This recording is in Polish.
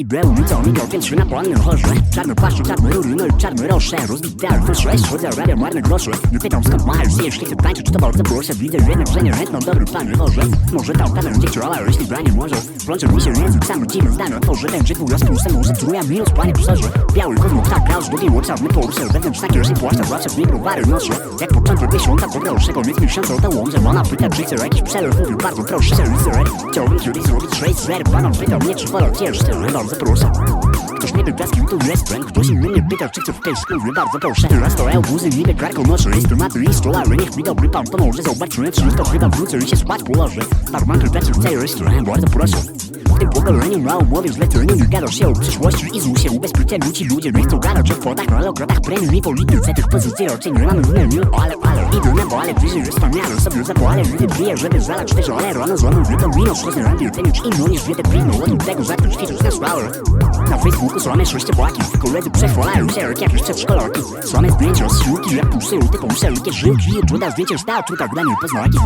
I brał mi to mi go pięć na polnym chorze Czarny płaszcz, czarny rury, no i czarny rosze Rozbity alfy, sześć, chodzę, radia, marne grosze Nie pytam skąd masz, zjesz, nie chcę tańczyć, czy to bardzo proszę Widzę jednak, że nie chętną, dobry plan, chorze Może tam kamer gdzie chciał, ale jeśli branie może Plącze mi się język, sam dziwny zdanie otworzy Ten żył raz plusem, może truja minus, panie profesorze Biały kozmok, tak grał, zdobiło czarny porusy Wewnątrz takie, że płaszcza, zawsze w nim browary noszę Jak początek miesiąca, pograł koniec miesiąca mi się, ona pyta, czy chcę jakiś przelot Mówił bardzo proszę, serwiser Kiedyś zrobić tracer Panom pytał mnie, czy wolał cię, że bardzo proszę Ktoś mnie wypraskił tu restaurant Ktoś inny mnie pytał, czy chcę w tej skóry Bardzo proszę. Raz to Elbuzy, niby karką noszę Instrumenty i stolary Niech mi dobry pan pomoże Zobaczymy, czy to chyba wrócę i się spać położę. Barman pracuje w tej restaurant Bardzo proszę. Tym pokoleniu mało młodych z leczeniem nie gadał się o przyszłości i zł się ubezpieczeniu Ci ludzie nie chcą gadać o kwotach, ale o krotach premium i polityce. Tych pozycji raczej nie mamy w menu Ale, ale, idę nebo, ale bliżej jest wspaniale sobie zapłale Ludzie piję, żeby zalać też ale rano złamą Wiedzą wino, z ręki cenić inną niż wiedzę pilną Od tego zacząć ćwiczyć na sławy Na Facebooku słame szeście płaki Koledzy przechwalają się jak jakieś przedszkolarki Słame zdjęcia z siłki, jak pół typą szerokie żyłki Czuda zdjęcie stał, czuda w daniu poznaki